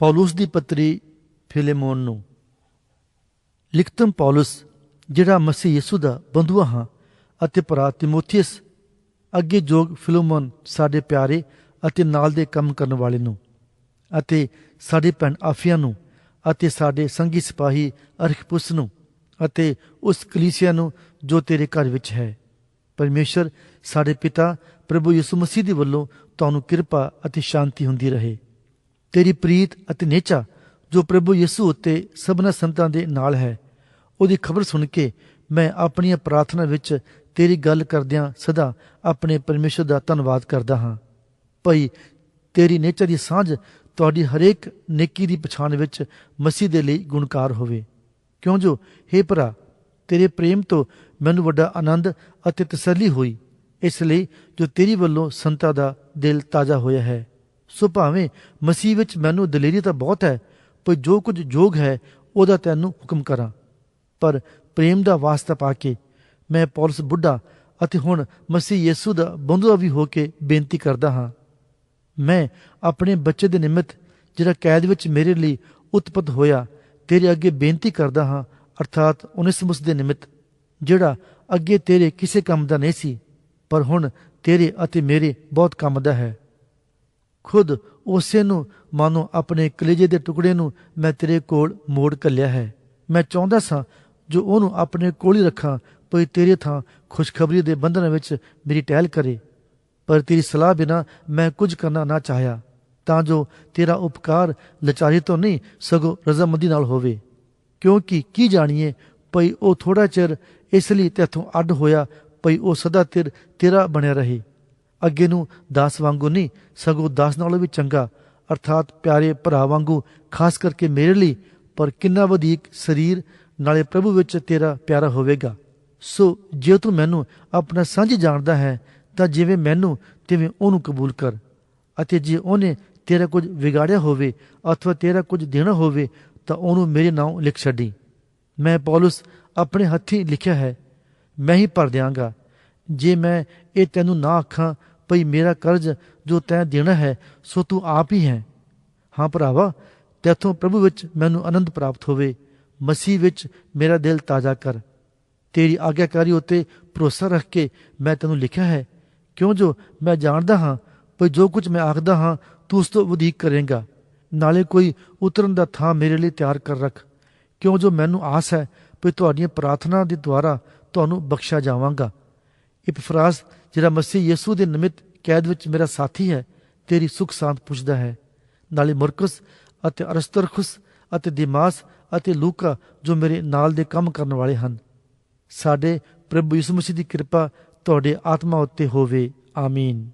ਪੌਲਸ ਦੀ ਪਤਰੀ ਫਿਲੇਮੋਨ ਨੂੰ ਲਿਖਤਮ ਪੌਲਸ ਜਿਹੜਾ ਮਸੀਹ ਯਿਸੂ ਦਾ ਬੰਧੂਆ ਹਾਂ ਅਤੇ ਭਰਾ ਤਿਮੋਥੀਅਸ ਅੱਗੇ ਜੋਗ ਫਿਲੋਮਨ ਸਾਡੇ ਪਿਆਰੇ ਅਤੇ ਨਾਲ ਦੇ ਕੰਮ ਕਰਨ ਵਾਲੇ ਨੂੰ ਅਤੇ ਸਾਡੇ ਭੈਣ ਆਫੀਆ ਨੂੰ ਅਤੇ ਸਾਡੇ ਸੰਗੀ ਸਿਪਾਹੀ ਅਰਖਪੁਸ ਨੂੰ ਅਤੇ ਉਸ ਕਲੀਸਿਆ ਨੂੰ ਜੋ ਤੇਰੇ ਘਰ ਵਿੱਚ ਹੈ ਪਰਮੇਸ਼ਰ ਸਾਡੇ ਪਿਤਾ ਪ੍ਰਭੂ ਯਿਸੂ ਮਸੀਹ ਦੇ ਵੱਲੋਂ ਤੁਹਾਨੂੰ ਕਿਰਪਾ ਅਤੇ ਸ਼ਾਂਤੀ ਹੁੰਦੀ ਰਹੇ ਤੇਰੀ ਪ੍ਰੀਤ ਅਤੇ ਨੇਚਾ, ਜੋ ਪ੍ਰਭੂ ਯਿਸੂ ਉੱਤੇ ਸਭਨਾ ਸੰਤਾਂ ਦੇ ਨਾਲ ਹੈ, ਉਹਦੀ ਖਬਰ ਸੁਣ ਕੇ ਮੈਂ ਆਪਣੀਆਂ ਪ੍ਰਾਰਥਨਾ ਵਿੱਚ ਤੇਰੀ ਗੱਲ ਕਰਦਿਆਂ ਸਦਾ ਆਪਣੇ ਪਰਮੇਸ਼ਰ ਦਾ ਧੰਨਵਾਦ ਕਰਦਾ ਹਾਂ। ਭਈ ਤੇਰੀ ਨੇਚਰ ਦੀ ਸਾਂਝ ਤੁਹਾਡੀ ਹਰੇਕ ਨੇਕੀ ਦੀ ਪਛਾਣ ਵਿੱਚ ਮਸੀਹ ਦੇ ਲਈ ਗੁਣਕਾਰ ਹੋਵੇ। ਕਿਉਂ ਜੋ हे ਭਰਾ, ਤੇਰੇ ਪ੍ਰੇਮ ਤੋਂ ਮੈਨੂੰ ਵੱਡਾ ਆਨੰਦ ਅਤੇ ਤਸੱਲੀ ਹੋਈ, ਇਸ ਲਈ ਜੋ ਤੇਰੀ ਵੱਲੋਂ ਸੰਤਾ ਦਾ ਦਿਲ ਤਾਜ਼ਾ ਹੋਇਆ ਹੈ। ਸੋ ਭਾਵੇਂ ਮਸੀਹ ਵਿੱਚ ਮੈਨੂੰ ਦਲੇਰੀ ਤਾਂ ਬਹੁਤ ਹੈ, ਪਰ ਜੋ ਕੁਝ ਜੋਗ ਹੈ, ਉਹਦਾ ਤੈਨੂੰ ਹੁਕਮ ਕਰਾਂ। ਪਰ ਪ੍ਰੇਮ ਦਾ ਵਾਸਤਾ ਪਾ ਕੇ ਮੈਂ ਪੌਲਸ ਬੁੱਢਾ ਅਤੇ ਹੁਣ ਮਸੀਹ ਯਿਸੂ ਦਾ ਬੰਧੂਆ ਵੀ ਹੋ ਕੇ ਬੇਨਤੀ ਕਰਦਾ ਹਾਂ। ਮੈਂ ਆਪਣੇ ਬੱਚੇ ਦੇ ਨਿਮਿਤ ਜਿਹੜਾ ਕੈਦ ਵਿੱਚ ਮੇਰੇ ਲਈ ਉਤਪਤ ਹੋਇਆ, ਤੇਰੇ ਅੱਗੇ ਬੇਨਤੀ ਕਰਦਾ ਹਾਂ, ਅਰਥਾਤ ਉਨਿਸਮਸ ਦੇ ਨਿਮਿਤ, ਜਿਹੜਾ ਅੱਗੇ ਤੇਰੇ ਕਿਸੇ ਕੰਮ ਦਾ ਨਹੀਂ ਸੀ, ਪਰ ਹੁਣ ਤੇਰੇ ਅਤੇ ਮੇਰੇ ਬਹੁਤ ਕੰਮ ਦਾ ਹੈ। ਖੁਦ ਉਸੇ ਨੂੰ ਮਾਨੋ ਆਪਣੇ ਕਲੇਜੇ ਦੇ ਟੁਕੜੇ ਨੂੰ ਮੈਂ ਤੇਰੇ ਕੋਲ ਮੋੜ ਕੱਲਿਆ ਹੈ। ਮੈਂ ਚਾਹੁੰਦਾ ਸਾਂ ਜੋ ਉਹਨੂੰ ਆਪਣੇ ਕੋਲ ਹੀ ਰੱਖਾਂ ਪਰ ਤੇਰੇ ਥਾਂ ਖੁਸ਼ਖਬਰੀ ਦੇ ਬੰਧਨ ਵਿੱਚ ਮੇਰੀ ਟਹਿਲ ਕਰੇ। ਪਰ ਤੇਰੀ ਸਲਾਹ ਬਿਨਾ ਮੈਂ ਕੁਝ ਕਰਨਾ ਨਾ ਚਾਹਿਆ, ਤਾਂ ਜੋ ਤੇਰਾ ਉਪਕਾਰ ਲਚਾਰੀ ਤੋਂ ਨਹੀਂ, ਸਗੋਂ ਰਜ਼ਾਮੰਦੀ ਨਾਲ ਹੋਵੇ। ਕਿਉਂਕਿ ਕੀ ਜਾਣੀਏ, ਭਈ ਉਹ ਥੋੜਾ ਚਿਰ ਇਸ ਲਈ ਤੇਥੋਂ ਅੱਡ ਹੋਇਆ, ਭਈ ਉਹ ਸਦਾ ਤੇਰ ਤੇਰਾ ਬਣਿਆ ਰਹੇ। ਅੱਗੇ ਨੂੰ ਦਾਸ ਵਾਂਗੂ ਨਹੀਂ, ਸਗੋਂ ਦਾਸ ਨਾਲੋਂ ਵੀ ਚੰਗਾ। ਅਰਥਾਤ ਪਿਆਰੇ ਭਰਾ ਵਾਂਗੂ, ਖਾਸ ਕਰਕੇ ਮੇਰੇ ਲਈ, ਪਰ ਕਿੰਨਾ ਵਧੇਕ ਸਰੀਰ, ਨਾਲੇ ਪ੍ਰਭੂ ਵਿੱਚ ਤੇਰਾ ਪਿਆਰਾ ਹੋਵੇਗਾ। ਸੋ ਜੇ ਤੂੰ ਮੈਨੂੰ ਆਪਣਾ ਸਾਂਝੀ ਜਾਣਦਾ ਹੈ, ਤਾਂ ਜਿਵੇਂ ਮੈਨੂੰ, ਤਿਵੇਂ ਉਹਨੂੰ ਕਬੂਲ ਕਰ। ਅਤੇ ਜੇ ਉਹਨੇ ਤੇਰਾ ਕੁਝ ਵਿਗਾੜਿਆ ਹੋਵੇ, ਅਥਵਾ ਤੇਰਾ ਕੁਝ ਦੇਣਾ ਹੋਵੇ, ਤਾਂ ਉਹਨੂੰ ਮੇਰੇ ਨਾਮ ਲਿਖ ਛੱਡੀ। ਮੈਂ ਪੌਲਸ ਆਪਣੇ ਹੱਥੀਂ ਲਿਖਿਆ ਹੈ, ਮੈਂ ਹੀ ਭਰ ਦਿਆਂਗਾ। ਜੇ ਮੈਂ ਇਹ ਤੈਨੂੰ ਨਾ ਆਖਾਂ ਭਈ ਮੇਰਾ ਕਰਜ਼ ਜੋ ਤੈਂ ਦੇਣਾ ਹੈ, ਸੋ ਤੂੰ ਆਪ ਹੀ ਹੈ। ਹਾਂ ਭਰਾਵਾ, ਤੇਥੋਂ ਪ੍ਰਭੂ ਵਿੱਚ ਮੈਨੂੰ ਆਨੰਦ ਪ੍ਰਾਪਤ ਹੋਵੇ। ਮਸੀਹ ਵਿੱਚ ਮੇਰਾ ਦਿਲ ਤਾਜ਼ਾ ਕਰ। ਤੇਰੀ ਆਗਿਆਕਾਰੀ ਉਤੇ ਭਰੋਸਾ ਰੱਖ ਕੇ ਮੈਂ ਤੈਨੂੰ ਲਿਖਿਆ ਹੈ। ਕਿਉਂ ਜੋ ਮੈਂ ਜਾਣਦਾ ਹਾਂ ਪਰ ਜੋ ਕੁਝ ਮੈਂ ਆਖਦਾ ਹਾਂ, ਤੂੰ ਉਸ ਤੋਂ ਵਧੇਕ ਕਰੇਂਗਾ। ਨਾਲੇ ਕੋਈ ਉਤਰਨ ਦਾ ਥਾਂ ਮੇਰੇ ਲਈ ਤਿਆਰ ਕਰ ਰੱਖ। ਕਿਉਂ ਜੋ ਮੈਨੂੰ ਆਸ ਹੈ ਕਿ ਤੁਹਾਡੀਆਂ ਪ੍ਰਾਰਥਨਾ ਦੇ ਦੁਆਰਾ ਤੁਹਾਨੂੰ ਬਖਸ਼ਿਆ ਜਾਵਾਂਗਾ। ਇਪਫਰਾਸ, ਜਿਹੜਾ ਮਸੀਹ ਯਸੂ ਦੇ ਨਿਮਿਤ ਕੈਦ ਵਿੱਚ ਮੇਰਾ ਸਾਥੀ ਹੈ, ਤੇਰੀ ਸੁਖ ਸ਼ਾਂਤ ਪੁੱਛਦਾ ਹੈ। ਨਾਲੇ ਮੁਰਕਸ ਅਤੇ ਅਰਸਤਰਖੁਸ ਅਤੇ ਦਿਮਾਸ ਅਤੇ ਲੂਕਾ, ਜੋ ਮੇਰੇ ਨਾਲ ਦੇ ਕੰਮ ਕਰਨ ਵਾਲੇ ਹਨ। ਸਾਡੇ ਪ੍ਰਭੂ ਯਿਸੂ ਮਸੀਹ ਦੀ ਕਿਰਪਾ ਤੁਹਾਡੇ ਆਤਮਾ ਉੱਤੇ ਹੋਵੇ। ਆਮੀਨ।